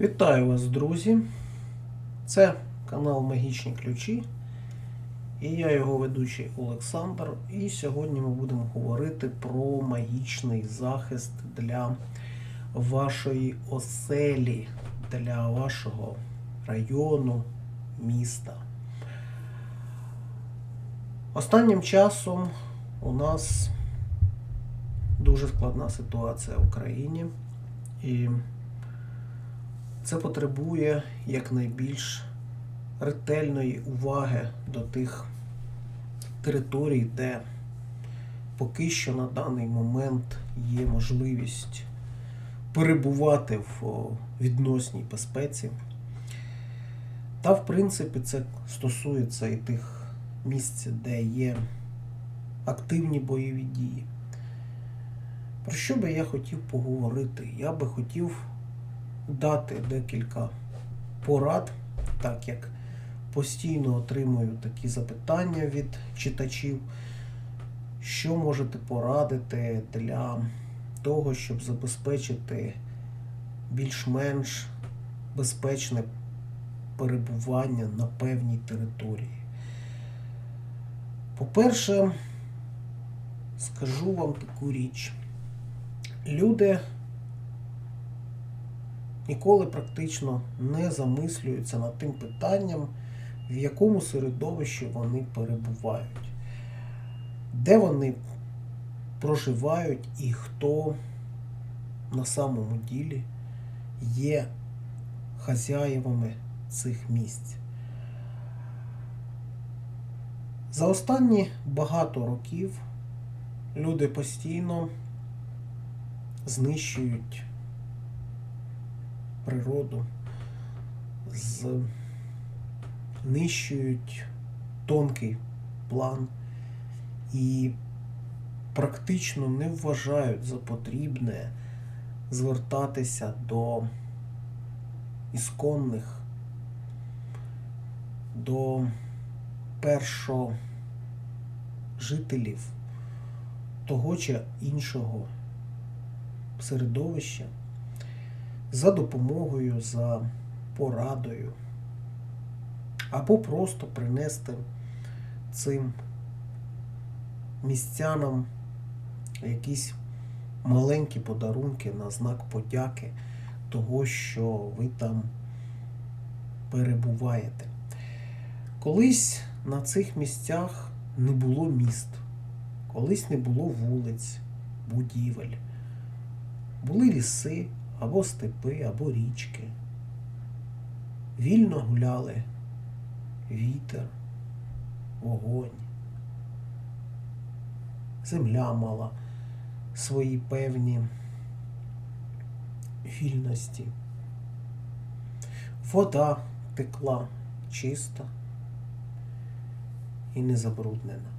Вітаю вас, друзі! Це канал Магічні Ключі. І я його ведучий Олександр. І сьогодні ми будемо говорити про магічний захист для вашої оселі, для вашого району, міста. Останнім часом у нас дуже складна ситуація в Україні. І це потребує якнайбільш ретельної уваги до тих територій, де поки що на даний момент є можливість перебувати в відносній безпеці. Та, в принципі, це стосується і тих місць, де є активні бойові дії. Про що би я хотів поговорити? Я би хотів дати декілька порад, так як постійно отримую такі запитання від читачів, що можете порадити для того, щоб забезпечити більш-менш безпечне перебування на певній території. По-перше, скажу вам таку річ. Люди ніколи практично не замислюються над тим питанням, в якому середовищі вони перебувають, де вони проживають і хто на самому ділі є хазяєвами цих місць. За останні багато років люди постійно знищують природу, знищують тонкий план і практично не вважають за потрібне звертатися до ісконних, до першожителів того чи іншого середовища за допомогою, за порадою, або просто принести цим містянам якісь маленькі подарунки на знак подяки того, що ви там перебуваєте. Колись на цих місцях не було міст, колись не було вулиць, будівель, були ліси або степи, або річки. Вільно гуляли вітер, вогонь. Земля мала свої певні вільності. Вода текла чиста і незабруднена.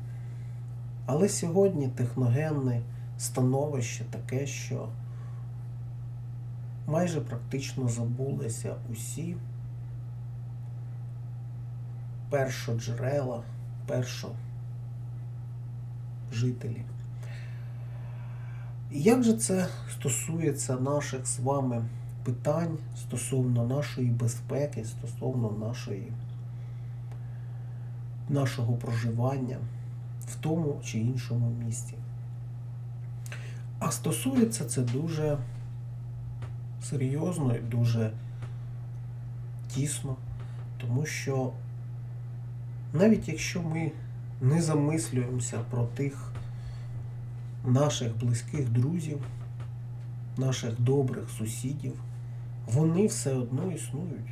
Але сьогодні техногенне становище таке, що майже практично забулися усі першоджерела, першожителі. І як же це стосується наших з вами питань стосовно нашої безпеки, стосовно нашої, нашого проживання в тому чи іншому місті? А стосується це дуже серйозно і дуже тісно, тому що навіть якщо ми не замислюємося про тих наших близьких друзів, наших добрих сусідів, вони все одно існують.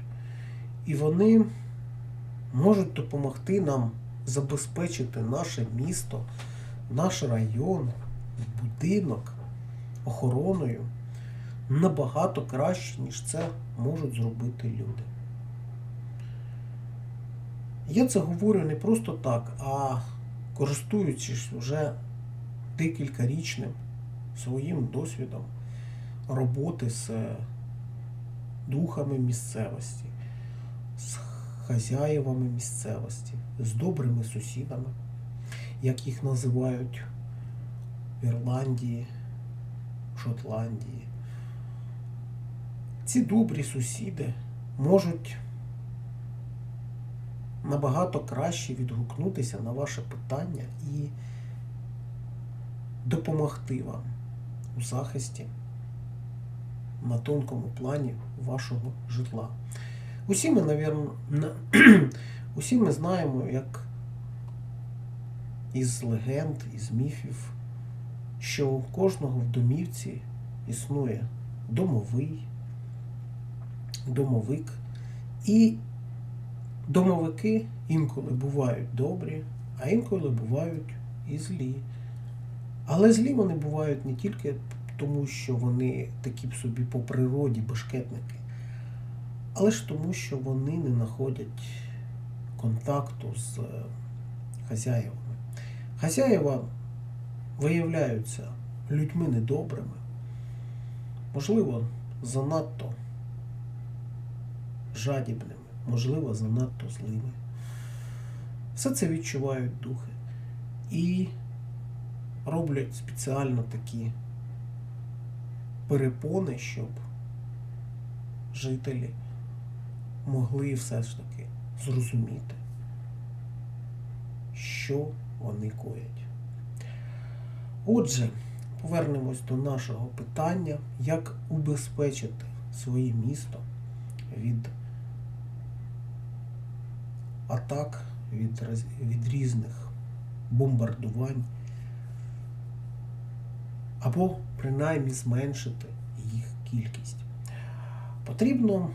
І вони можуть допомогти нам забезпечити наше місто, наш район, будинок охороною набагато краще, ніж це можуть зробити люди. Я це говорю не просто так, а користуючись вже декількарічним своїм досвідом роботи з духами місцевості, з хазяєвами місцевості, з добрими сусідами, як їх називають в Ірландії, Шотландії, ці добрі сусіди можуть набагато краще відгукнутися на ваше питання і допомогти вам у захисті на тонкому плані вашого житла. Усі ми, навірно, на- усі ми знаємо, як із легенд, із міфів, що у кожного в домівці існує домовий, домовик. І домовики інколи бувають добрі, а інколи бувають і злі. Але злі вони бувають не тільки тому, що вони такі б собі по природі бешкетники, але ж тому, що вони не знаходять контакту з хазяєвами. Хазяєва виявляються людьми недобрими, можливо, занадто жадібними, можливо, занадто злими. Все це відчувають духи і роблять спеціально такі перепони, щоб жителі могли все ж таки зрозуміти, що вони коять. Отже, повернемось до нашого питання, як убезпечити своє місто від атак, від, від різних бомбардувань, або принаймні зменшити їх кількість. Потрібно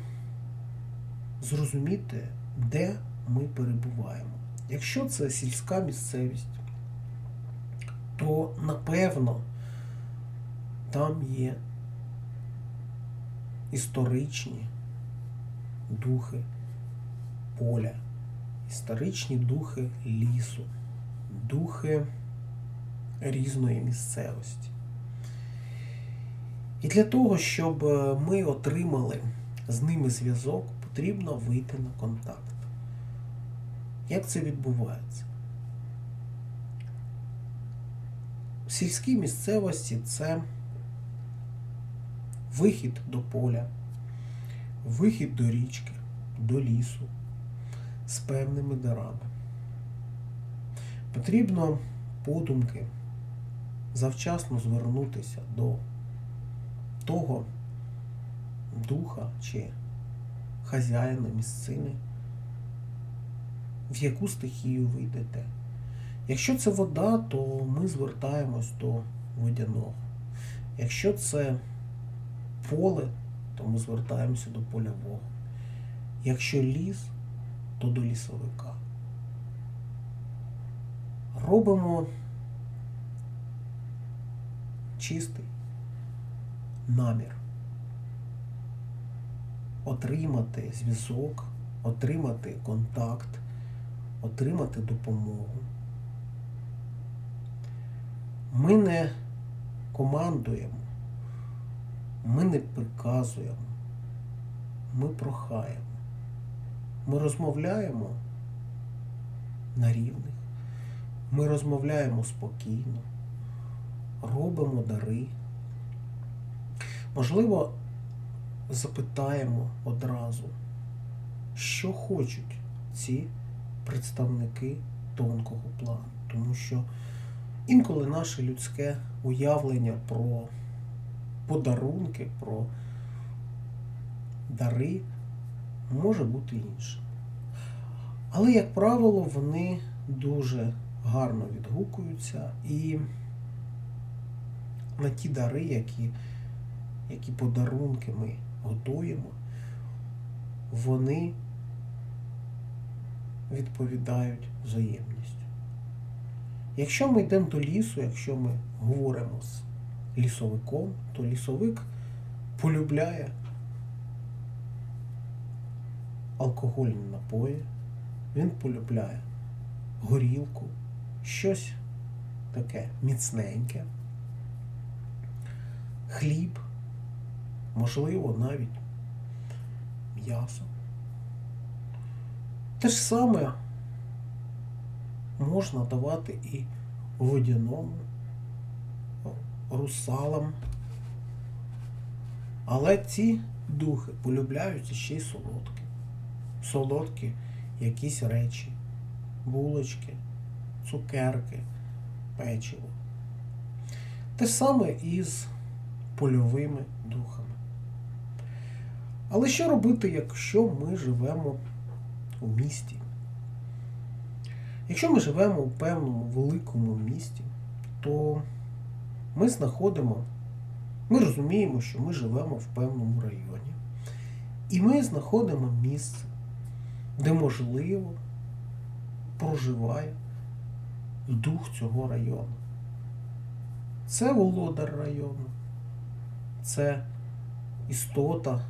зрозуміти, де ми перебуваємо. Якщо це сільська місцевість, то напевно там є історичні духи поля, історичні духи лісу, духи різної місцевості. І для того, щоб е, ми отримали з ними зв'язок, потрібно вийти на контакт. Як це відбувається? В сільській місцевості це вихід до поля, вихід до річки, до лісу з певними дарами. Потрібно подумки завчасно звернутися до того духа чи хазяїна місцини, в яку стихію ви йдете. Якщо це вода, то ми звертаємось до водяного. Якщо це поле, то ми звертаємося до польового. Якщо ліс, то до лісовика. Робимо чистий намір. Отримати зв'язок, отримати контакт, отримати допомогу. Ми не командуємо, ми не приказуємо, ми прохаємо. Ми розмовляємо на рівних, ми розмовляємо спокійно, робимо дари. Можливо, запитаємо одразу, що хочуть ці представники тонкого плану. Тому що інколи наше людське уявлення про подарунки, про дари може бути іншим. Але, як правило, вони дуже гарно відгукуються і на ті дари, які, які подарунки ми готуємо, вони відповідають взаємністю. Якщо ми йдемо до лісу, якщо ми говоримо з лісовиком, то лісовик полюбляє алкогольні напої, він полюбляє горілку, щось таке міцненьке, хліб, можливо, навіть м'ясо. Те ж саме можна давати і водяному, русалам. Але ці духи полюбляють ще й солодкі. Солодкі якісь речі, булочки, цукерки, печиво. Те саме і з польовими духами. Але що робити, якщо ми живемо у місті? Якщо ми живемо у певному великому місті, то ми знаходимо, ми розуміємо, що ми живемо в певному районі. І ми знаходимо місце, де можливо проживає дух цього району. Це володар району, це істота,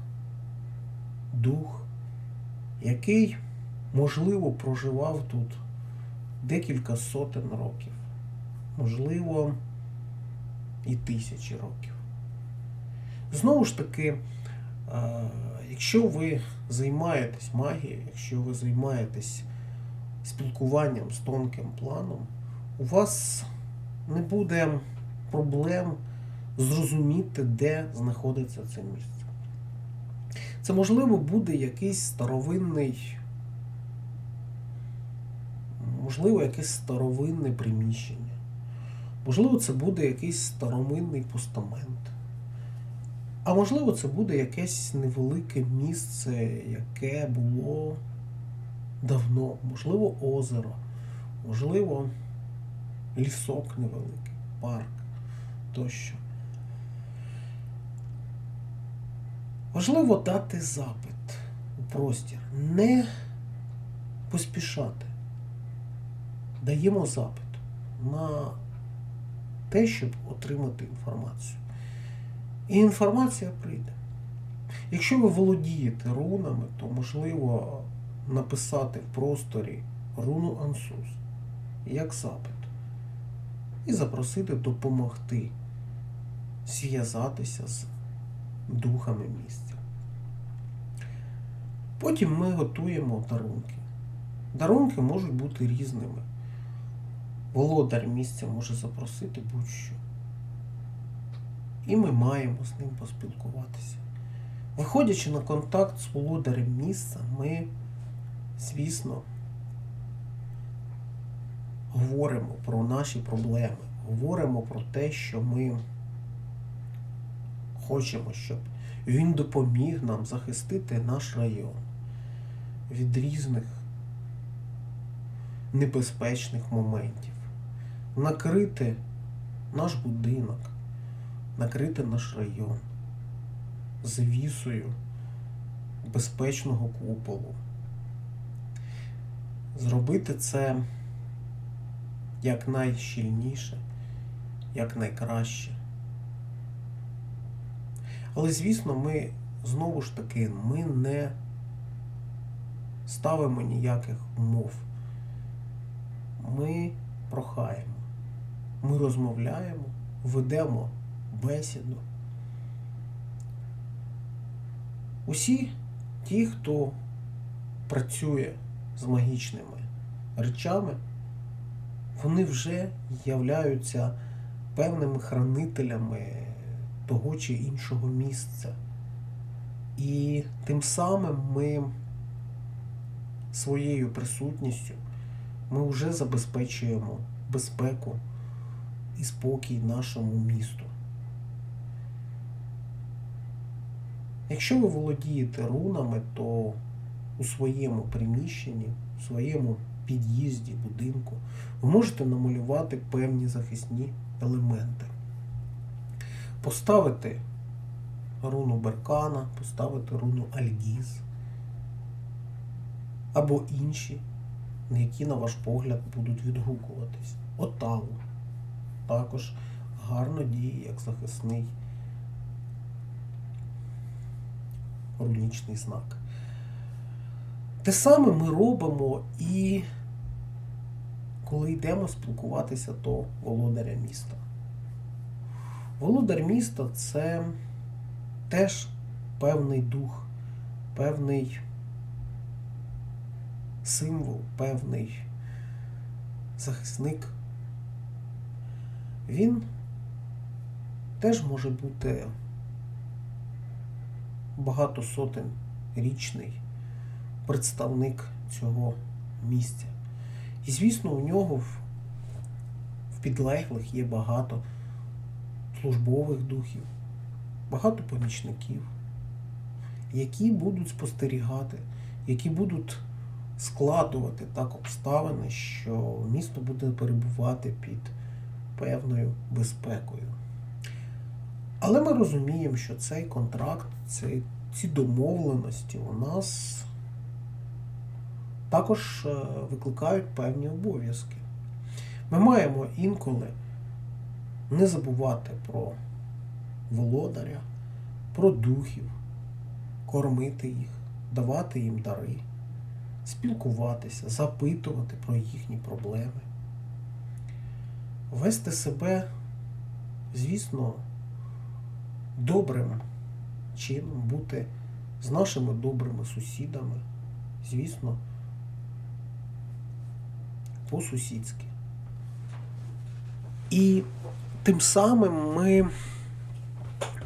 дух, який, можливо, проживав тут декілька сотень років, можливо, і тисячі років. Знову ж таки, е, якщо ви займаєтесь магією, якщо ви займаєтесь спілкуванням з тонким планом, у вас не буде проблем зрозуміти, де знаходиться це місце. Це, можливо, буде якийсь старовинний, можливо, якесь старовинне приміщення. Можливо, це буде якийсь старовинний постамент. А можливо, це буде якесь невелике місце, яке було давно, можливо, озеро, можливо, лісок невеликий, парк тощо. Важливо дати запит у простір, не поспішати. Даємо запит на те, щоб отримати інформацію. І інформація прийде. Якщо ви володієте рунами, то можливо написати в просторі руну Ансус як запит і запросити допомогти зв'язатися з духами місця. Потім ми готуємо дарунки. Дарунки можуть бути різними. Володар місця може запросити будь-що. І ми маємо з ним поспілкуватися. Виходячи на контакт з володарем місця, ми, звісно, говоримо про наші проблеми, говоримо про те, що ми хочемо, щоб він допоміг нам захистити наш район від різних небезпечних моментів, накрити наш будинок, накрити наш район завісою безпечного куполу. Зробити це якнайщільніше, якнайкраще. Але, звісно, ми знову ж таки ми не ставимо ніяких умов. Ми прохаємо, ми розмовляємо, ведемо бесіду. Усі ті, хто працює з магічними речами, вони вже являються певними хранителями того чи іншого місця. І тим самим ми своєю присутністю ми вже забезпечуємо безпеку і спокій нашому місту. Якщо ви володієте рунами, то у своєму приміщенні, у своєму під'їзді, будинку, ви можете намалювати певні захисні елементи. Поставити руну Беркана, поставити руну Альгіз або інші, які, на ваш погляд, будуть відгукуватись. Отаву також гарно діє як захисний рунічний знак. Те саме ми робимо і коли йдемо спілкуватися до володаря міста. Володар міста це теж певний дух, певний символ, певний захисник. Він теж може бути багато сотень річний представник цього місця. І, звісно, у нього в, в підлеглих є багато службових духів, багато помічників, які будуть спостерігати, які будуть складувати так обставини, що місто буде перебувати під певною безпекою. Але ми розуміємо, що цей контракт, цей, ці домовленості у нас також е, викликають певні обов'язки. Ми маємо інколи не забувати про володаря, про духів, кормити їх, давати їм дари, спілкуватися, запитувати про їхні проблеми, вести себе, звісно, добрим чином, бути з нашими добрими сусідами, звісно, по-сусідськи. І тим самим ми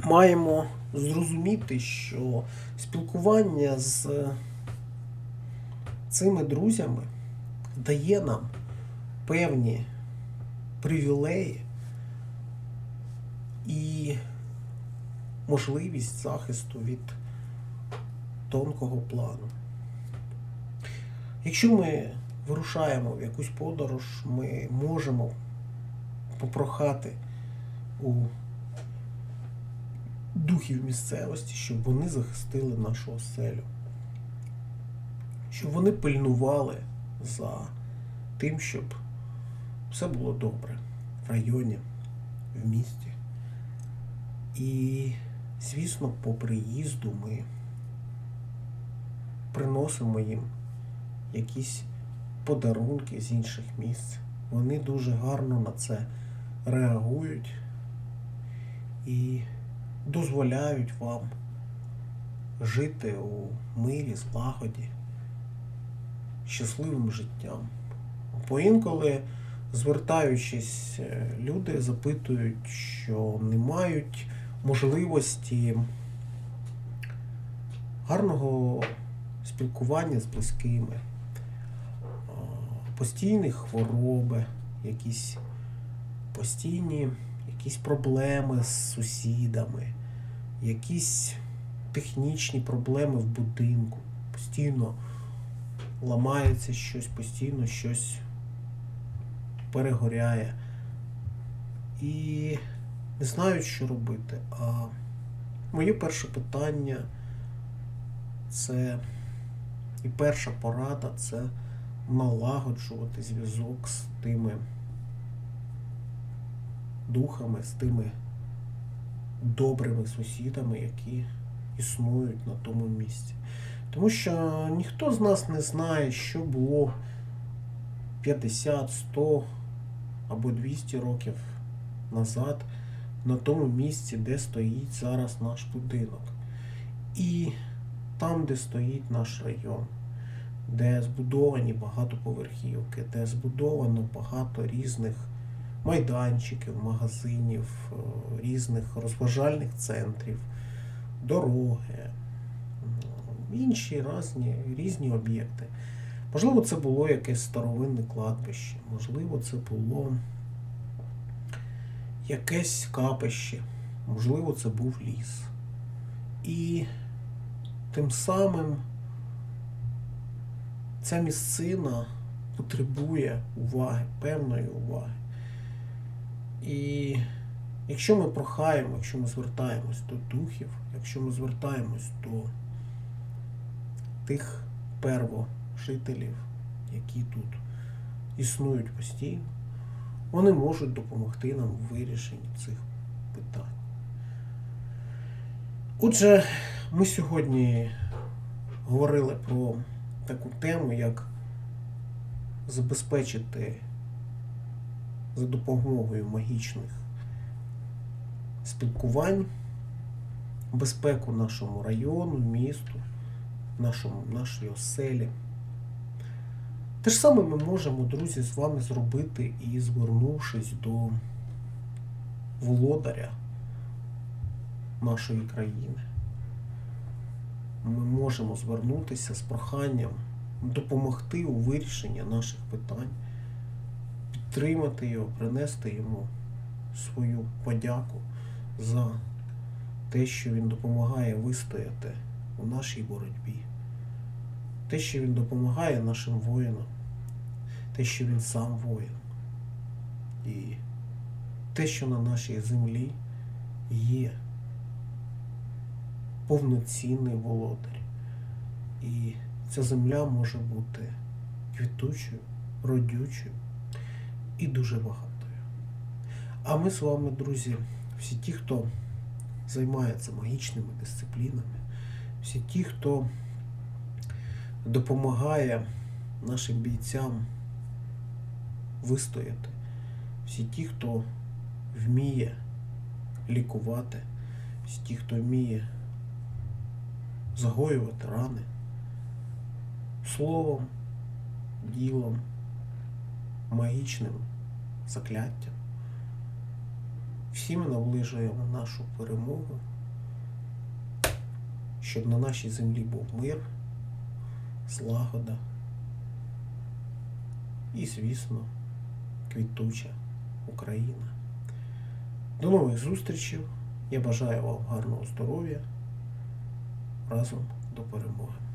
маємо зрозуміти, що спілкування з цими друзями дає нам певні привілеї і можливість захисту від тонкого плану. Якщо ми вирушаємо в якусь подорож, ми можемо попрохати у духів місцевості, щоб вони захистили нашу оселю, щоб вони пильнували за тим, щоб все було добре в районі, в місті. І, звісно, по приїзду ми приносимо їм якісь подарунки з інших місць. Вони дуже гарно на це реагують і дозволяють вам жити у мирі, злагоді, щасливим життям. Поінколи, звертаючись, е, люди запитують, що не мають можливості гарного спілкування з близькими, постійні хвороби, якісь постійні якісь проблеми з сусідами, якісь технічні проблеми в будинку, постійно ламається щось, постійно щось перегоряє. І не знають, що робити. А моє перше питання це і перша порада це налагоджувати зв'язок з тими духами, з тими добрими сусідами, які існують на тому місці. Тому що ніхто з нас не знає, що було 50, 100 або 200 років назад на тому місці, де стоїть зараз наш будинок. І там, де стоїть наш район, де збудовані багатоповерхівки, де збудовано багато різних майданчиків, магазинів, е, різних розважальних центрів, дороги, інші різні, різні об'єкти. Можливо, це було якесь старовинне кладбище, можливо, це було якесь капище, можливо, це був ліс. І тим самим ця місцина потребує уваги, певної уваги. І якщо ми прохаємо, якщо ми звертаємось до духів, якщо ми звертаємось до тих первожителів, які тут існують постійно, вони можуть допомогти нам у вирішенні цих питань. Отже, ми сьогодні говорили про таку тему, як забезпечити за допомогою магічних спілкувань безпеку нашому району, місту, нашому, нашій оселі. Те ж саме ми можемо, друзі, з вами зробити і звернувшись до володаря нашої країни, Ми можемо звернутися з проханням допомогти у вирішенні наших питань, підтримати його, принести йому свою подяку за те, що він допомагає вистояти у нашій боротьбі, те, що він допомагає нашим воїнам, те, що він сам воїн, і те, що на нашій землі є повноцінний володар. І ця земля може бути квітучою, родючою і дуже багатою. А ми з вами, друзі, всі ті, хто займається магічними дисциплінами, всі ті, хто допомагає нашим бійцям вистояти, всі ті, хто вміє лікувати, всі ті, хто вміє загоювати рани словом, ділом, магічним закляттям. Всі ми наближуємо нашу перемогу, щоб на нашій землі був мир, злагода і, звісно, квітуча Україна. До нових зустрічей. Я бажаю вам гарного здоров'я. Разом до перемоги.